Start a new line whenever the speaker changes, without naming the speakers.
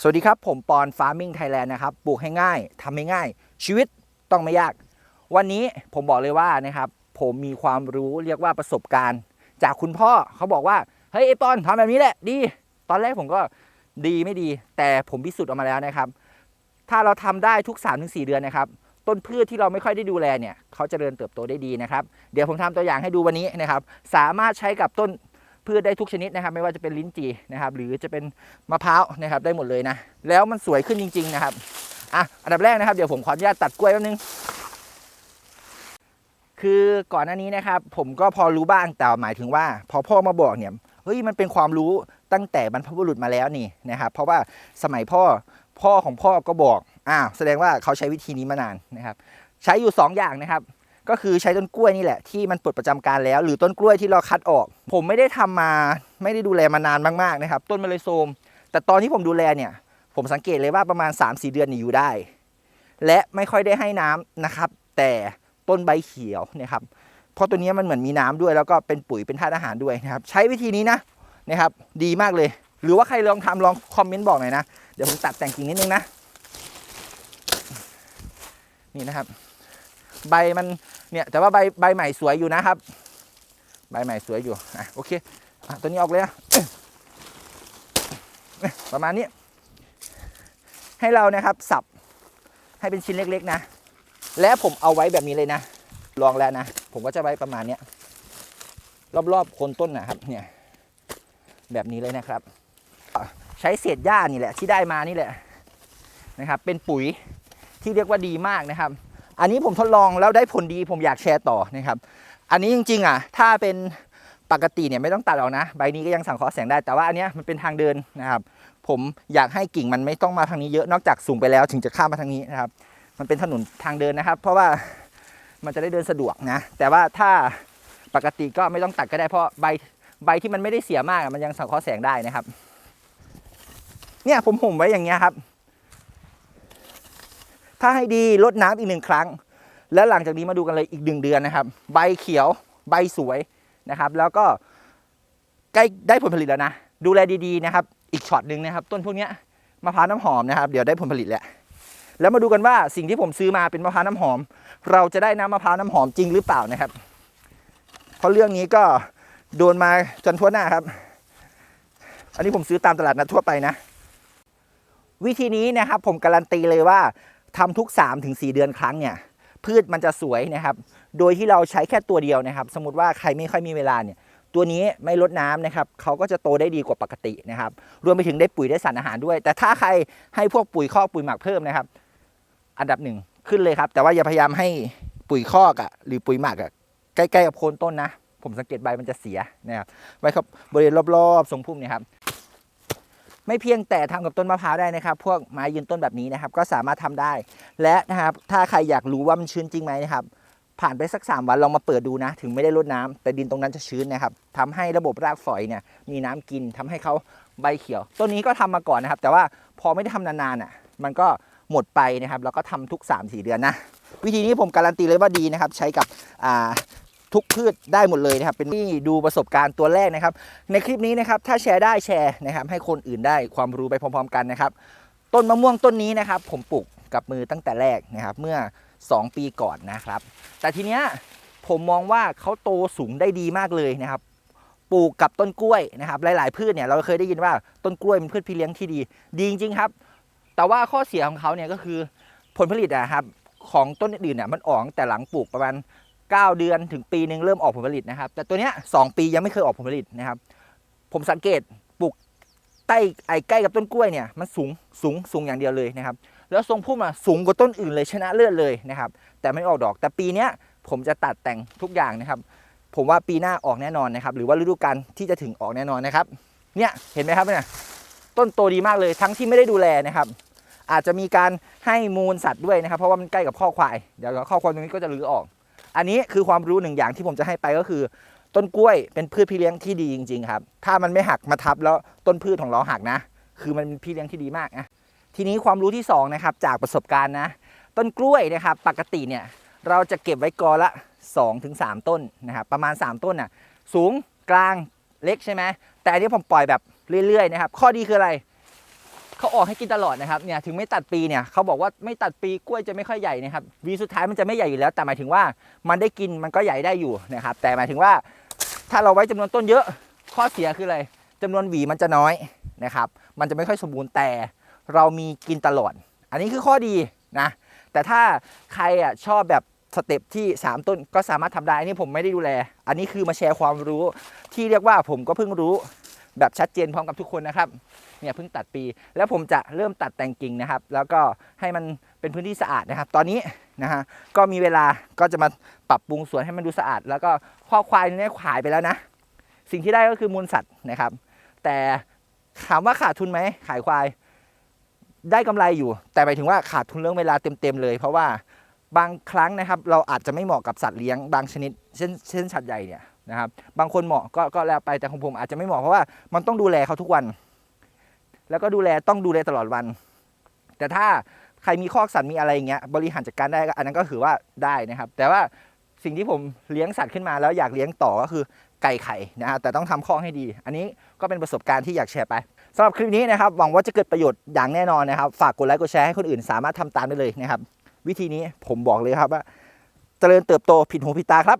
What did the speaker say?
สวัสดีครับ ผมปอนฟาร์มิงไทยแลนด์นะครับปลูกให้ง่ายทำให้ง่าย ชีวิตต้องไม่ยาก วันนี้ผมบอกเลยว่านะครับ ผมมีความรู้เรียกว่าประสบการณ์ จากคุณพ่อเขาบอกว่า เฮ้ยไอปอนทำแบบนี้แหละ ดี ตอนแรกผมก็ดีไม่ดี แต่ผมพิสูจน์ออกมาแล้วนะครับ ถ้าเราทำได้ทุก 3-4 เดือนนะครับ ต้นพืชที่เราไม่ค่อยได้ดูแลเนี่ยเขาจเจริญเติบโตได้ดีนะครับ เดี๋ยวผมทำตัวอย่างให้ดูวันนี้นะครับ สามารถใช้กับต้น พืชได้ทุกชนิดนะครับ ไม่ว่าจะเป็นลิ้นจี่นะครับ หรือจะเป็นมะพร้าวนะครับได้หมดเลยนะ แล้วมันสวยขึ้นจริง ๆ นะครับอะอันดับแรกนะครับเดี๋ยวผมขออนุญาตตัดกล้วยแป๊บนึงคือก่อนหน้านี้นะครับ ผมก็พอรู้บ้างแต่หมายถึงว่า พอพ่อมาบอกเนี่ยเฮ้ยมันเป็นความรู้ตั้งแต่บรรพบุรุษมาแล้วนี่นะครับ เพราะว่าสมัยพ่อพ่อของพ่อก็บอกอ้าวแสดงว่าเขาใช้วิธีนี้มานานนะครับ ใช้อยู่ 2อย่างนะครับ ก็คือใช้ต้นกล้วยนี่แหละที่มันปลดประจำการแล้ว หรือต้นกล้วยที่เราคัดออก ผมไม่ได้ทำมาไม่ได้ดูแลมานานมากๆนะครับ ต้นมันเลยโทมแต่ตอนที่ผมดูแลเนี่ย ผมสังเกตเลยว่าประมาณ 3-4 เดือนนี่อยู่ได้ และไม่ค่อยได้ให้น้ำนะครับ แต่ต้นใบเขียวนะครับเพราะตัวนี้มันเหมือนมีน้ำด้วย แล้วก็เป็นปุ๋ยเป็นธาตุอาหารด้วยนะครับ ใช้วิธีนี้นะนะครับ ดีมากเลย หรือว่าใครลองทำลองคอมเมนต์บอกหน่อยนะ เดี๋ยวผมตัดแต่งกิ่งนิดนึงนะ นี่นะครับ ใบมัน เนี่ยแต่ว่าใบใบใหม่สวยอยู่นะครับ ใบใหม่สวยอยู่อะโอเคอะตัวนี้ออกเลยนะประมาณนี้ ให้เรานะครับสับให้เป็นชิ้นเล็ก ๆ นะ และผมเอาไว้แบบนี้เลยนะ ลองแล้วนะ ผมก็จะไว้ประมาณเนี้ยรอบๆโคนต้นนะครับ เนี่ย แบบนี้เลยนะครับ ใช้เศษหญ้านี่แหละ ที่ได้มานี่แหละนะครับ เป็นปุ๋ยที่เรียกว่าดีมากนะครับ อันนี้ผมทดลองแล้วได้ผลดีผมอยากแชร์ต่อนะครับ อันนี้จริงๆอะถ้าเป็นปกติเนี่ยไม่ต้องตัดออกนะ ใบนี้ก็ยังสังเคราะห์แสงได้แต่ว่าอันเนี้ยมันเป็นทางเดินนะครับ ผมอยากให้กิ่งมันไม่ต้องมาทางนี้เยอะนอกจากสูงไปแล้วถึงจะข้ามมาทางนี้นะครับ มันเป็นถนนทางเดินนะครับ เพราะว่ามันจะได้เดินสะดวกนะ แต่ว่าถ้าปกติก็ไม่ต้องตัดก็ได้เพราะใบใบที่มันไม่ได้เสียมากมันยังสังเคราะห์แสงได้นะครับ เนี่ยผมห่มไว้อย่างเงี้ยครับ ถ้าให้ดีลดน้ำอีกหนึ่งครั้ง แล้วหลังจากนี้มาดูกันเลยอีกหนึ่งเดือนนะครับ ใบเขียวใบสวยนะครับ แล้วก็ใกล้ได้ผลผลิตแล้วนะ ดูแลดีๆนะครับ อีกช็อตหนึ่งนะครับ ต้นพวกนี้มะพร้าวน้ำหอมนะครับ เดี๋ยวได้ผลผลิตแล้วแล้วมาดูกันว่าสิ่งที่ผมซื้อมาเป็นมะพร้าวน้ำหอม เราจะได้น้ำมะพร้าวน้ำหอมจริงหรือเปล่านะครับ เพราะเรื่องนี้ก็โดนมาจนทั่วหน้าครับ อันนี้ผมซื้อตามตลาดนัดทั่วไปนะ วิธีนี้นะครับผมการันตีเลยว่า ทำทุก 3-4เดือนครั้งเนี่ยพืชมันจะสวยนะครับ โดยที่เราใช้แค่ตัวเดียวนะครับ สมมติว่าใครไม่ค่อยมีเวลาเนี่ย ตัวนี้ไม่ลดน้ำนะครับเขาก็จะโตได้ดีกว่าปกตินะครับ รวมไปถึงได้ปุ๋ยได้สารอาหารด้วย แต่ถ้าใครให้พวกปุ๋ยคอกปุ๋ยหมักเพิ่มนะครับ อันดับหนึ่งขึ้นเลยครับ แต่ว่าอย่าพยายามให้ปุ๋ยคอกอะหรือปุ๋ยหมักอะใกล้ๆกับโคนต้นนะ ผมสังเกตใบมันจะเสียนะครับไว้ครับบริเวณรอบๆทรงพุ่มเนี่ยครับ ไม่เพียงแต่ทำกับต้นมะพร้าวได้นะครับ พวกไม้ยืนต้นแบบนี้นะครับ ก็สามารถทำได้ และนะครับถ้าใครอยากรู้ว่ามันชื้นจริงไหมนะครับ ผ่านไปสัก 3 วันลองมาเปิดดูนะ ถึงไม่ได้รดน้ำแต่ดินตรงนั้นจะชื้นนะครับทำให้ระบบรากฝอยเนี่ยมีน้ำกินทำให้เขาใบเขียวต้นนี้ก็ทำมาก่อนนะครับ แต่ว่าพอไม่ได้ทำนานๆอะ มันก็หมดไปนะครับ แล้วก็ทำทุก 3-4 เดือนนะ วิธีนี้ผมการันตีเลยว่าดีนะครับ ใช้กับอ่า ทุกพืชได้หมดเลยนะครับ เป็นที่ดูประสบการณ์ตัวแรกนะครับ ในคลิปนี้นะครับ ถ้าแชร์ได้แชร์นะครับ ให้คนอื่นได้ความรู้ไปพร้อม ๆ กันนะครับ ต้นมะม่วงต้นนี้นะครับ ผมปลูกกับมือตั้งแต่แรกนะครับ เมื่อ 2 ปีก่อนนะครับ แต่ทีเนี้ยผมมองว่าเขาโตสูงได้ดีมากเลยนะครับปลูกกับต้นกล้วยนะครับ หลาย ๆ พืชเนี่ยเราเคยได้ยินว่าต้นกล้วยเป็นพืชพี่เลี้ยงที่ดี ดีจริง ๆ ครับ แต่ว่าข้อเสียของเขาเนี่ยก็คือผลผลิตอะครับของต้นอื่นเนี่ยมันออกตั้งแต่หลังปลูกประมาณ 9 เดือนถึงปีหนึ่งเริ่มออกผลผลิตนะครับ แต่ตัวเนี้ยสปียังไม่เคยออกผลผลิตนะครับ ผมสังเกตปลูกใต้ไอ้ใกล้กับต้นกล้วยเนี่ยมันสูงสูงสูงอย่างเดียวเลยนะครับ แล้วทรงพุ่มอะสูงกว่าต้นอื่นเลยชนะเลิศเลยนะครับ แต่ไม่ออกดอกแต่ปีเนี้ยผมจะตัดแต่งทุกอย่างนะครับ ผมว่าปีหน้าออกแน่นอนนะครับ หรือว่าฤดูกาลที่จะถึงออกแน่นอนนะครับ เนี่ยเห็นไหมครับเนี่ยต้นโตดีมากเลยทั้งที่ไม่ได้ดูแลนะครับ อาจจะมีการให้มูลสัตว์ด้วยนะครับ เพราะว่ามันใกล้กับข้อควาย เดี๋ยวข้อควายตรงนี้ก็จะรื้อออก อันนี้คือความรู้หนึ่งอย่างที่ผมจะให้ไปก็คือ ต้นกล้วยเป็นพืชพี่เลี้ยงที่ดีจริง ๆ ครับ ถ้ามันไม่หักมาทับแล้วต้นพืชของเราหักนะ คือมันเป็นพี่เลี้ยงที่ดีมากนะทีนี้ความรู้ที่สองนะครับจากประสบการณ์นะ ต้นกล้วยนะครับปกติเนี่ยเราจะเก็บไว้กอละ2-3ถึง3ต้นนะครับประมาณ 3 ต้นน่ะสูงกลางเล็กใช่ไหมแต่อันนี้ผมปล่อยแบบเรื่อยๆนะครับข้อดีคืออะไร เขาออกให้กินตลอดนะครับเนี่ยถึงไม่ตัดปีเนี่ยเขาบอกว่าไม่ตัดปีกล้วยจะไม่ค่อยใหญ่นะครับวีสุดท้ายมันจะไม่ใหญ่อยู่แล้ว แต่หมายถึงว่ามันได้กินมันก็ใหญ่ได้อยู่นะครับ แต่หมายถึงว่าถ้าเราไว้จำนวนต้นเยอะ ข้อเสียคืออะไรจำนวนหวีมันจะน้อยนะครับ มันจะไม่ค่อยสมบูรณ์แต่เรามีกินตลอด อันนี้คือข้อดีนะแต่ถ้าใครอะชอบแบบสเต็ปที่ 3 ต้นก็สามารถทำได้อันนี้ผมไม่ได้ดูแล อันนี้คือมาแชร์ความรู้ที่เรียกว่าผมก็เพิ่งรู้ แบบชัดเจนพร้อมกับทุกคนนะครับเนี่ยเพิ่งตัดปี แล้วผมจะเริ่มตัดแต่งกิ่งนะครับ แล้วก็ให้มันเป็นพื้นที่สะอาดนะครับ ตอนนี้นะฮะก็มีเวลาก็จะมาปรับปรุงสวนให้มันดูสะอาด แล้วก็ข้อควายเนี่ยขายไปแล้วนะ สิ่งที่ได้ก็คือมูลสัตว์นะครับ แต่ถามว่าขาดทุนไหมขายควาย ได้กำไรอยู่ แต่หมายถึงว่าขาดทุนเรื่องเวลาเต็มๆเลย เพราะว่าบางครั้งนะครับ เราอาจจะไม่เหมาะกับสัตว์เลี้ยงบางชนิดเช่นเช่นสัตว์ใหญ่เนี่ย นะครับบางคนเหมาะก็ก็แล้วไปแต่ของผมอาจจะไม่เหมาะเพราะว่ามันต้องดูแลเขาทุกวัน แล้วก็ดูแลต้องดูแลตลอดวัน แต่ถ้าใครมีคอกสัตว์มีอะไรอย่างเงี้ยบริหารจัดการได้อันนั้นก็ถือว่าได้นะครับ แต่ว่าสิ่งที่ผมเลี้ยงสัตว์ขึ้นมาแล้วอยากเลี้ยงต่อก็คือไก่ไข่นะฮะแต่ต้องทำคอกให้ดี อันนี้ก็เป็นประสบการณ์ที่อยากแชร์ไปสำหรับคลิปนี้นะครับหวังว่าจะเกิดประโยชน์อย่างแน่นอนนะครับ ฝากกดไลค์กดแชร์ให้คนอื่นสามารถทำตามได้เลยนะครับ วิธีนี้ผมบอกเลยครับว่า เจริญเติบโตผิดหูผิดตาครับ